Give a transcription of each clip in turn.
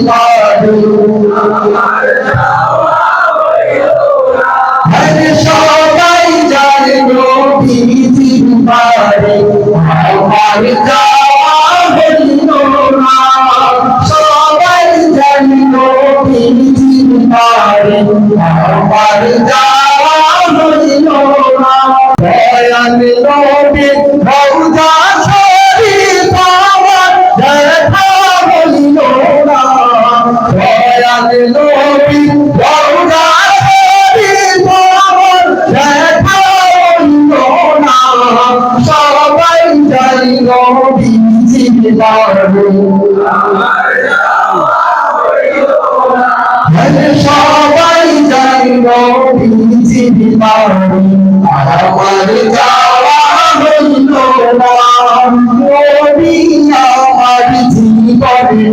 পারে আরে সবাই জানে নবীজির পারে আমার সবাই যাই নবীজির বাড়ি আমার যাওয়া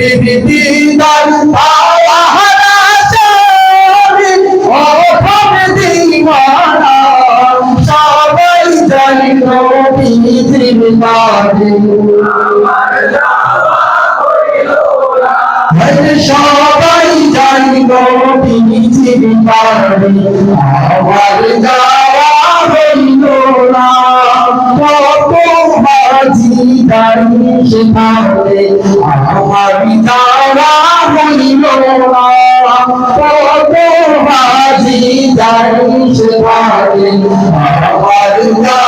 নবীর দিদার পাওয়া হারাছে ও ভব দিওয়ানা সবাই জানি নবীর বাড়ি আরে সবাই জানি নবীজির বাড়ি আমার যাওয়া হইল না। কত হাজি দাঁড়ি সেখানে। আমার হইল না কত আমার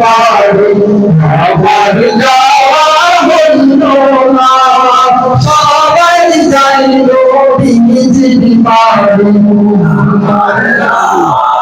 বাড়ি আমার যাওয়া হইল না সবাই যায় নবীজির বাড়ি আরে